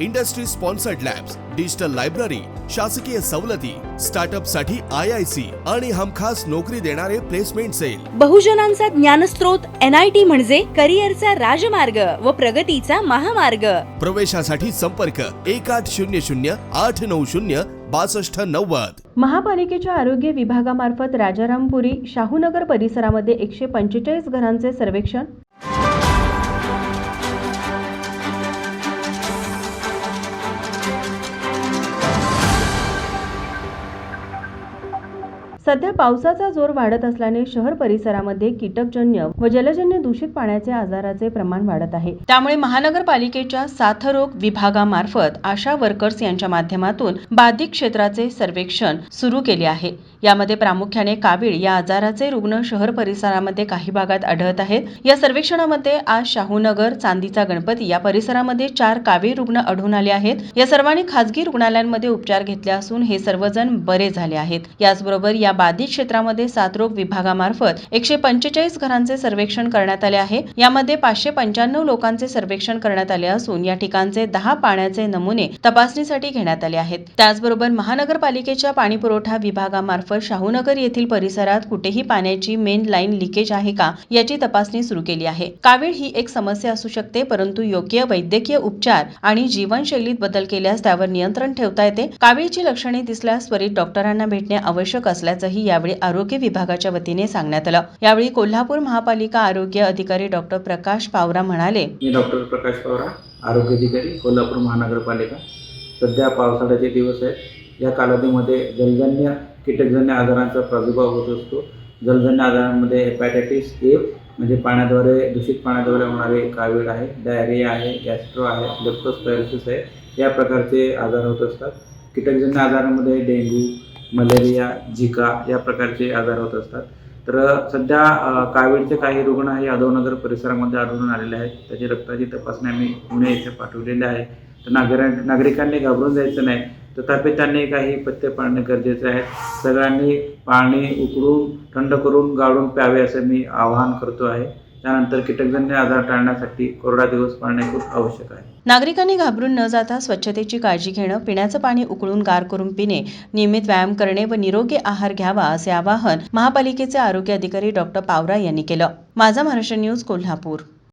industry sponsored labs digital library शासकीय सवलती स्टार्टअपसाठी I I C आणि हमखास नोकरी देणारे प्लेसमेंट सेल. बहुजनांचा आय टी म्हणजे करिअरचा राजमार्ग व प्रगतीचा महामार्ग. प्रवेशासाठी संपर्क एक आठ शून्य शून्य आठ नऊ शून्य बासष्ट नव्वद. महापालिकेच्या आरोग्य विभागामार्फत राजारामपुरी शाहूनगर परिसरामध्ये एकशे पंचेचाळीस घरांचे सर्वेक्षण सध्या पावसाचा जोर वाढत असल्याने शहर परिसरामध्ये कीटकजन्य व जलजन्य दूषित पाण्याचे आजाराचे प्रमाण वाढत आहे. त्यामुळे महानगरपालिकेच्या साथरोग विभागामार्फत आशा वर्कर्स यांच्या माध्यमातून बाधित क्षेत्राचे सर्वेक्षण सुरू केले आहे. यामध्ये प्रामुख्याने कावीळ या आजाराचे रुग्ण शहर परिसरामध्ये काही भागात आढळत आहेत. या सर्वेक्षणामध्ये आज शाहूनगर चांदीचा गणपती या परिसरामध्ये चार कावीळ रुग्ण आढळून आले आहेत. या सर्वांनी खासगी रुग्णालयांमध्ये उपचार घेतले असून हे सर्वजण बरे झाले आहेत. याचबरोबर या बाधित क्षेत्रामध्ये साथरोग विभागामार्फत एकशे पंचेचाळीस घरांचे सर्वेक्षण करण्यात आले आहे. यामध्ये पाचशे पंच्याण्णव लोकांचे सर्वेक्षण करण्यात आले असून या ठिकाणचे दहा पाण्याचे नमुने तपासणीसाठी घेण्यात आले आहेत. त्याचबरोबर महानगरपालिकेच्या पाणीपुरवठा विभागामार्फत शाहूनगर येथील परिसरात कुठेही पाण्याची मेन लाईन लिकेज आहे का याची तपासणी सुरू केली आहे. कावीळ ही एक समस्या असू शकते परंतु योग्य वैद्यकीय उपचार आणि जीवनशैलीत बदल केल्यास त्यावर नियंत्रण ठेवता येते. कावीळची लक्षणे दिसल्यास त्वरित डॉक्टरांना भेटणे आवश्यक असल्याचंही यावेळी आरोग्य विभागाच्या वतीने सांगण्यात आलं. यावेळी कोल्हापूर महापालिका आरोग्य अधिकारी डॉक्टर प्रकाश पावरा म्हणाले मी डॉक्टर प्रकाश पावरा आरोग्य अधिकारी कोल्हापूर महानगरपालिका. सध्या पावसाळ्याचे दिवस आहेत. या कालावधीमध्ये जलजन्य कीटकजन्य आजारांचा प्रादुर्भाव होत असतो. जलजन्य आजारांमध्ये हेपॅटायटिस ए म्हणजे पाण्याद्वारे दूषित पाण्याद्वारे होणारे कावीळ आहे डायरिया आहे गॅस्ट्रो आहे लेप्टोस्पायरोसिस आहे या प्रकारचे आजार होत असतात. कीटकजन्य आजारांमध्ये डेंग्यू मलेरिया झिका या प्रकारचे आजार होत असतात. तर सध्या कावीळचे काही रुग्ण हे यादवनगर परिसरामध्ये आढळून आलेले आहेत. त्याची रक्ताची तपासणी आम्ही पुणे येथे पाठवलेली आहे. तर नागरिक नागरिकांनी घाबरून जायचं नाही. तथापि त्यांनी काही पथ्य पाळणे गरजेचे आहे सगळ्यांनी पाणी उकळून थंड करून गाळून प्यावे असे मी आवाहन करतो आहे. त्यानंतर कीटकजन्य आजार टाळण्यासाठी कोरडा दिवस पाळणे खूप आवश्यक आहे. नागरिकांनी घाबरून न जाता स्वच्छतेची काळजी घेणं पिण्याचं पाणी उकळून गार करून पिणे नियमित व्यायाम करणे व निरोगी आहार घ्यावा असे आवाहन महापालिकेचे आरोग्य अधिकारी डॉक्टर पावरा यांनी केलं. माझा महाराष्ट्र न्यूज कोल्हापूर.